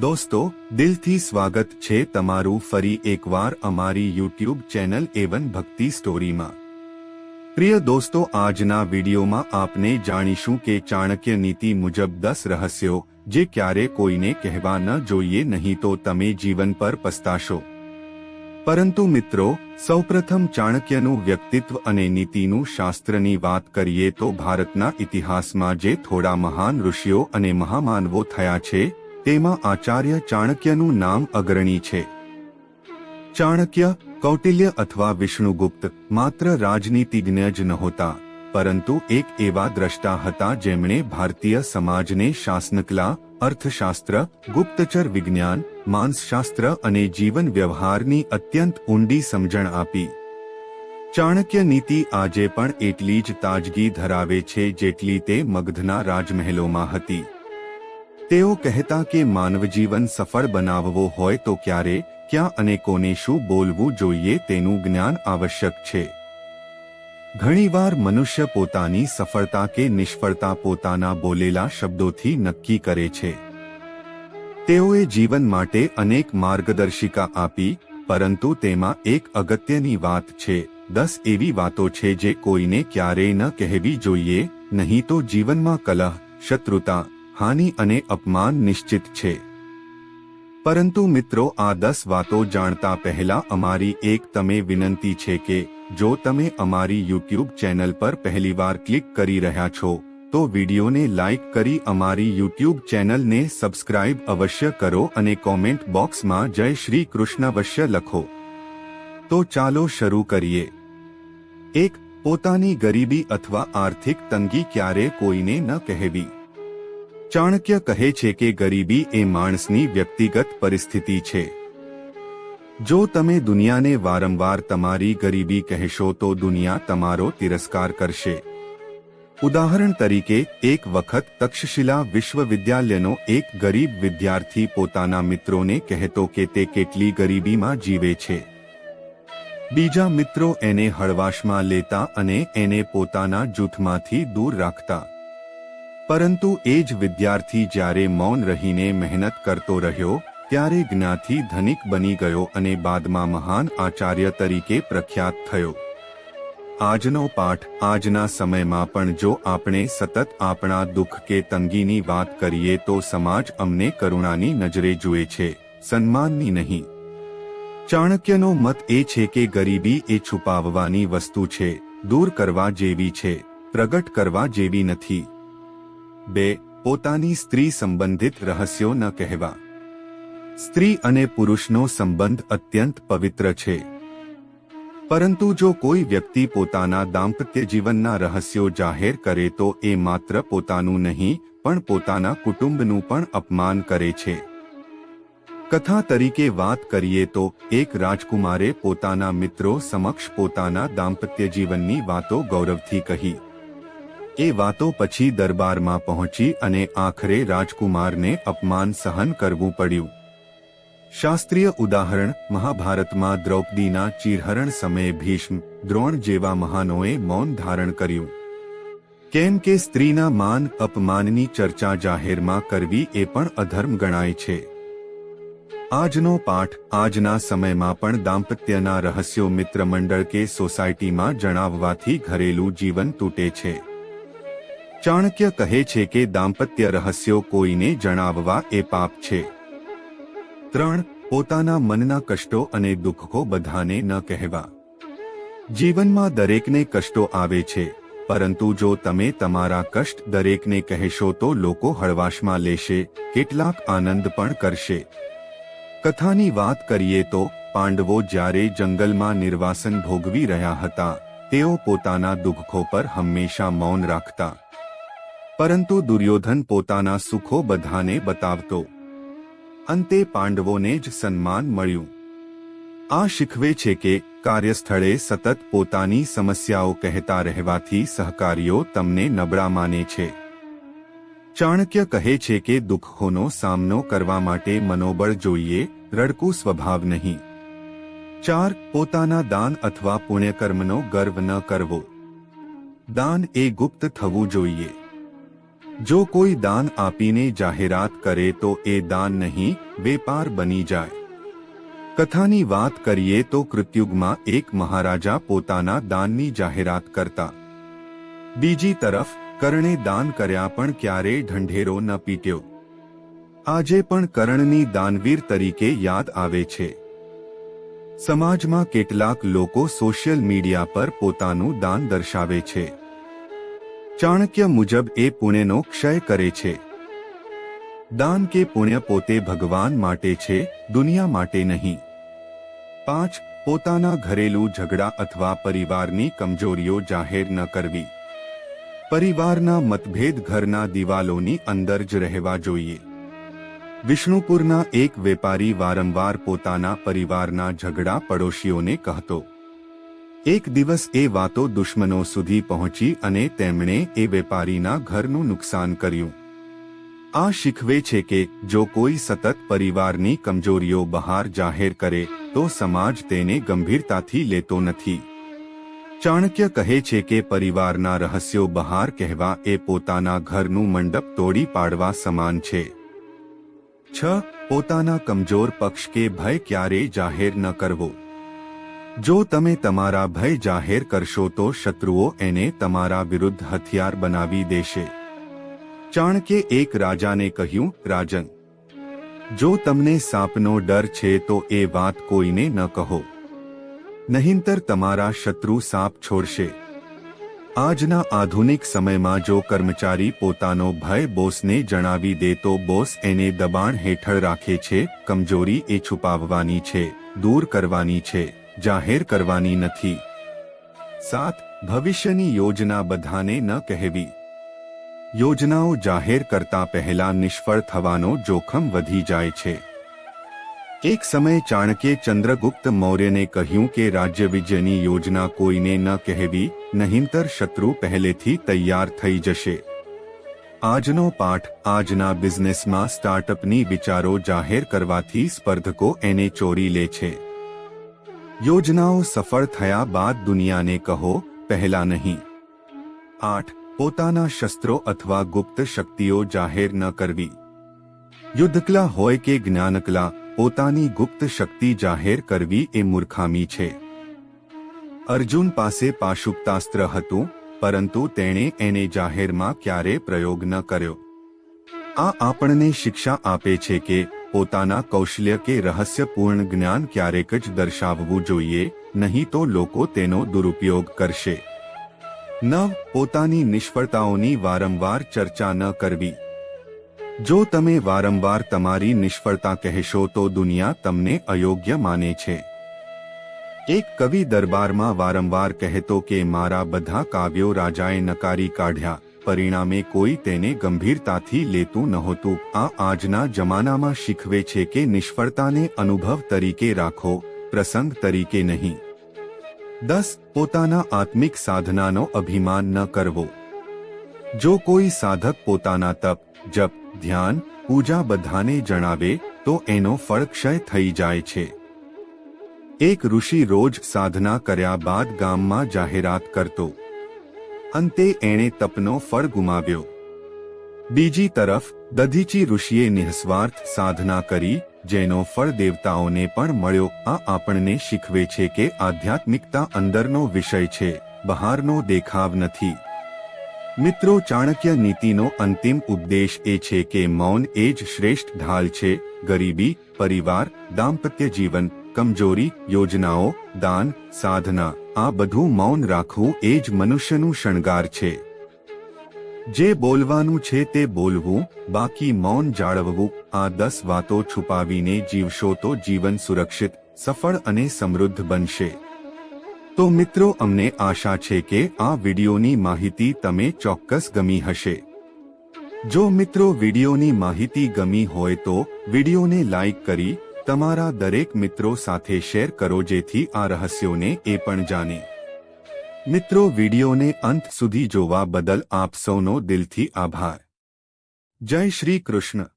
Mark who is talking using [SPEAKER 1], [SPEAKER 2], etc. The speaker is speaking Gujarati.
[SPEAKER 1] દોસ્તો, દિલથી સ્વાગત છે તમારું ફરી એકવાર અમારી યુટ્યુબ ચેનલ એવન ભક્તિ સ્ટોરીમાં. પ્રિય દોસ્તો, આજના વિડીયોમાં આપને જાણીશું કે ચાણક્ય નીતિ મુજબ દસ રહસ્યો, જે ક્યારે કોઈને કહેવા ન જોઈએ નહીં તો તમે જીવન પર પસ્તાશો. પરંતુ મિત્રો, સૌપ્રથમ ચાણક્યનું વ્યક્તિત્વ અને નીતિનું શાસ્ત્રની વાત કરીએ તો ભારતના ઇતિહાસમાં જે થોડા મહાન ઋષિઓ અને મહામાનવો થયા છે તેમાં આચાર્ય ચાણક્યનું નામ અગ્રણી છે. ચાણક્ય કૌટિલ્ય અથવા વિષ્ણુગુપ્ત માત્ર રાજનીતિજ્ઞ જ નહોતા, પરંતુ એક એવા દ્રષ્ટા હતા જેમણે ભારતીય સમાજને શાસનકલા, અર્થશાસ્ત્ર, ગુપ્તચર વિજ્ઞાન, માનસશાસ્ત્ર અને જીવન વ્યવહારની અત્યંત ઊંડી સમજણ આપી. ચાણક્ય નીતિ આજે પણ એટલી જ તાજગી ધરાવે છે જેટલી તે મગધના રાજમહેલોમાં હતી. તેઓ કહેતા કે માનવ જીવન સફળ બનાવવો હોય તો ક્યારે, ક્યાં અને કોને શું બોલવું જોઈએ તેનું જ્ઞાન આવશ્યક છે. ઘણીવાર મનુષ્ય પોતાની સફળતા કે નિષ્ફળતા પોતાના બોલેલા શબ્દોથી નક્કી કરે છે. તેઓએ જીવન માટે અનેક માર્ગદર્શિકા આપી, પરંતુ તેમાં એક અગત્યની વાત છે, દસ એવી વાતો છે જે કોઈને ક્યારેય ન કહેવી જોઈએ, નહીં તો જીવનમાં કલહ, શત્રુતા હાનિ અને અપમાન નિશ્ચિત છે. પરંતુ મિત્રો, આ દસ વાતો જાણતા પહેલા અમારી એક તમે વિનંતી છે કે, જો તમે અમારી યુટ્યુબ ચેનલ પર પહેલીવાર ક્લિક કરી રહ્યા છો, તો વિડીયોને લાઇક કરી અમારી યુટ્યુબ ચેનલને સબસ્ક્રાઇબ અવશ્ય કરો અને કોમેન્ટ બોક્સમાં જય શ્રી કૃષ્ણ અવશ્ય લખો. તો ચાલો શરૂ કરીએ. એક, પોતાની ગરીબી અથવા આર્થિક તંગી ક્યારે કોઈને ન કહેવી? ચાણક્ય કહે છે કે ગરીબી એ માણસની વ્યક્તિગત પરિસ્થિતિ છે. જો તમે દુનિયાને વારંવાર તમારી ગરીબી કહેશો તો દુનિયા તમારો તિરસ્કાર કરશે. ઉદાહરણ તરીકે, એક વખત તક્ષશિલા વિશ્વવિદ્યાલયનો એક ગરીબ વિદ્યાર્થી પોતાના મિત્રોને કહેતો કે તે કેટલી ગરીબીમાં જીવે છે. બીજા મિત્રો એને હળવાશમાં લેતા અને એને પોતાના જૂથમાંથી દૂર રાખતા. પરંતુ એ જ વિદ્યાર્થી જ્યારે મૌન રહીને મહેનત કરતો રહ્યો, ત્યારે જ્ઞાથી ધનિક બની ગયો અને બાદમાં મહાન આચાર્ય તરીકે પ્રખ્યાત થયો. આજનો પાઠ આજના સમયમાં પણ જો આપણે સતત આપણા દુઃખ કે તંગીની વાત કરીએ તો સમાજ અમને કરુણાની નજરે જુએ છે, સન્માનની નહીં. ચાણક્યનો મત એ છે કે ગરીબી એ છુપાવવાની વસ્તુ છે, દૂર કરવા જેવી છે, પ્રગટ કરવા જેવી નથી. બે, પોતાની સ્ત્રી સંબંધિત રહસ્યો ન કહેવા. સ્ત્રી અને પુરુષનો સંબંધ અત્યંત પવિત્ર છે. પરંતુ જો કોઈ વ્યક્તિ પોતાના દાંપત્ય જીવનના રહસ્યો જાહેર કરે તો એ માત્ર પોતાનું નહીં, પણ પોતાના કુટુંબનું પણ અપમાન કરે છે. કથા તરીકે વાત કરીએ તો, એક રાજકુમારે પોતાના મિત્રો સમક્ષ પોતાના દાંપત્ય જીવનની વાતો ગૌરવથી કહી. એ વાતો પછી દરબારમાં પહોંચી અને આખરે રાજકુમારને અપમાન સહન કરવું પડ્યું. શાસ્ત્રીય ઉદાહરણ, મહાભારતમાં દ્રૌપદીના ચીરહરણ સમયે ભીષ્મ, દ્રોણ જેવા મહાનોએ મૌન ધારણ કર્યું. કેમ કે સ્ત્રીના માન અપમાનની ચર્ચા જાહેરમાં કરવી એ પણ અધર્મ ગણાય છે. આજનો પાઠ, આજના સમયમાં પણ દાંપત્યના રહસ્યો મિત્ર મંડળ કે સોસાયટીમાં જણાવવાથી ઘરેલું જીવન તૂટે છે. ચાણક્ય કહે છે કે દાંપત્ય રહસ્યો કોઈને જણાવવા એ પાપ છે. ત્રણ, પોતાના મનના કષ્ટો અને દુઃખો બધાને ન કહેવા. જીવનમાં દરેકને કષ્ટો આવે છે, પરંતુ જો તમે તમારા કષ્ટ દરેકને કહેશો તો લોકો હળવાશમાં લેશે, કેટલાક આનંદ પણ કરશે. કથાની વાત કરીએ તો, પાંડવો જ્યારે જંગલમાં નિર્વાસન ભોગવી રહ્યા હતા, તેઓ પોતાના દુઃખો પર હંમેશા મૌન રાખતા. પરંતુ દુર્યોધન પોતાના સુખો બધાને બતાવતો. અંતે પાંડવોને જ સન્માન મળ્યું. આ શીખવે છે કે કાર્યસ્થળે સતત પોતાની સમસ્યાઓ કહેતા રહેવાથી સહકારીઓ તમને નબળા માને છે. ચાણક્ય કહે છે કે દુઃખોનો સામનો કરવા માટે મનોબળ જોઈએ, રડકું સ્વભાવ નહીં. ચાર, પોતાના દાન અથવા પુણ્યકર્મનો ગર્વ ન કરવો. દાન એ ગુપ્ત થવું જોઈએ. જો કોઈ દાન આપીને જાહેરાત કરે તો એ દાન નહીં, વેપાર બની જાય. કથાની વાત કરીએ તો કૃતયુગમાં એક મહારાજા પોતાના દાનની જાહેરાત કરતા. બીજી તરફ, કરણે દાન કર્યા પણ ક્યારેય ઢંઢેરો ન પીટ્યો. આજે પણ કરણની દાનવીર તરીકે યાદ આવે છે. સમાજમાં કેટલાક લોકો સોશિયલ મીડિયા પર પોતાનું દાન દર્શાવે છે. ચાણક્ય મુજબ એ પુણ્યનો ક્ષય કરે છે. દાન કે પુણ્ય પોતે ભગવાન માટે છે, દુનિયા માટે નહીં. પાંચ, પોતાના ઘરેલું ઝઘડા અથવા પરિવારની કમજોરીઓ જાહેર ન કરવી. પરિવારના મતભેદ ઘરના દિવાલોની અંદર જ રહેવા જોઈએ. વિષ્ણુપુરના એક વેપારી વારંવાર પોતાના પરિવારના ઝઘડા પડોશીઓને કહેતો એક દિવસ એ વાતો દુશ્મનો સુધી પહોંચી અને તેમણે એ વેપારીના ઘરનું નુકસાન કર્યું. આ શીખવે છે કે જો કોઈ સતત પરિવારની કમજોરીઓ બહાર જાહેર કરે, તો સમાજ તેને ગંભીરતાથી લેતો નથી. ચાણક્ય કહે છે કે પરિવારના રહસ્યો બહાર કહેવા એ પોતાના ઘરનું મંડપ તોડી પાડવા સમાન છે. છ. પોતાના કમજોર પક્ષ કે ભય ક્યારેય જાહેર ન કરવો. જો તમે તમારા ભય જાહેર કરશો તો શત્રુઓ એને તમારા વિરુદ્ધ હથિયાર બનાવી દેશે. ચાણકે એક રાજાને કહ્યું, રાજન, જો તમને સાપનો ડર છે તો એ વાત કોઈને ન કહો. નહીંતર તમારા શત્રુ સાપ છોડશે. આજના આધુનિક સમયમાં જો કર્મચારી પોતાનો ભય બોસને જણાવી દે તો બોસ એને દબાણ હેઠળ રાખે છે, કમજોરી એ છુપાવવાની છે, દૂર કરવાની છે. જાહેર કરવાની નથી. સાત, ભવિષ્યની યોજના બધાને ન કહેવી. યોજનાઓ જાહેર કરતા પહેલા નિષ્ફળ થવાનો જોખમ વધી જાય છે. એક સમયે ચાણક્ય ચંદ્રગુપ્ત મૌર્યને કહ્યું કે રાજ્ય વિજયની યોજના કોઈને ન કહેવી, નહીંતર શત્રુ પહેલેથી તૈયાર થઈ જશે. આજનો પાઠ આજના બિઝનેસમાં સ્ટાર્ટઅપની વિચારો જાહેર કરવાથી સ્પર્ધકો એને ચોરી લે છે. યોજનાઓ સફળ થયા બાદ દુનિયાને કહો, પહેલા નહીં. આઠ, પોતાના શસ્ત્રો અથવા ગુપ્ત શક્તિઓ જાહેર ન કરવી. યુદ્ધકલા હોય કે જ્ઞાનકલા, પોતાની ગુપ્ત શક્તિ જાહેર કરવી એ મૂર્ખામી છે. અર્જુન પાસે પાશુપતાસ્ત્ર હતું, પરંતુ તેણે એને જાહેરમાં ક્યારે પ્રયોગ ન કર્યો. આ આપણને શિક્ષા આપે છે કે પોતાના કૌશલ્ય કે રહસ્યપૂર્ણ જ્ઞાન ક્યારેક જ દર્શાવવું જોઈએ, નહીં તો લોકો તેનો દુરુપયોગ કરશે. નવ પોતાની નિષ્ફળતાઓની વારંવાર ચર્ચા ન કરવી. જો તમે વારંવાર તમારી નિષ્ફળતા કહેશો તો દુનિયા તમને અયોગ્ય માને છે. એક કવિ દરબારમાં વારંવાર કહેતો કે, મારા બધા કાવ્યો રાજાએ નકારી કાઢ્યા. પરિણામે કોઈ તેને ગંભીરતાથી લેતું નહોતું. આ આજના જમાનામાં શીખવે છે કે નિષ્ફળતાને અનુભવ તરીકે રાખો, પ્રસંગ તરીકે નહીં. દસ, પોતાના આત્મિક સાધનાનો અભિમાન ન કરવો. જો કોઈ સાધક પોતાના તપ, જપ, ધ્યાન, પૂજા બધાને જણાવે, તો એનો ફળ ક્ષય થઈ જાય છે. એક ઋષિ રોજ સાધના કર્યા બાદ ગામમાં જાહેરાત કરતો. અંતે એણે તપનો ફળ ગુમાવ્યો. બીજી તરફ, દધીચી ઋષિએ નિઃસ્વાર્થ સાધના કરી, જેનો ફળ દેવતાઓને પણ મળ્યો. આ આપણને શીખવે છે કે આધ્યાત્મિકતા અંદરનો વિષય છે, બહારનો દેખાવ નથી. મિત્રો, ચાણક્ય નીતિનો અંતિમ ઉપદેશ એ છે કે મૌન એ જ શ્રેષ્ઠ ઢાલ છે, ગરીબી, પરિવાર, દાંપત્ય જીવન કમજોરી, યોજનાઓ, દાન, સાધના, આ બધું મૌન રાખવું એ જ મનુષ્યનું શણગાર છે. જે બોલવાનું છે તે બોલવું, બાકી મૌન જાળવવું, આ દસ વાતો છુપાવીને જીવશો તો જીવન સુરક્ષિત, સફળ અને સમૃદ્ધ બનશે. તો મિત્રો, અમને આશા છે કે આ વિડીયોની માહિતી તમે ચોક્કસ ગમી હશે. જો મિત્રો, વિડીયોની માહિતી ગમી હોય તો વિડીયોને લાઇક કરી તમારા દરેક મિત્રો સાથે શેર કરો જેથી આ રહસ્યોને એ પણ જાણે. મિત્રો, વિડીયોને અંત સુધી જોવા બદલ આપ સૌનો દિલથી આભાર. જય શ્રી કૃષ્ણ.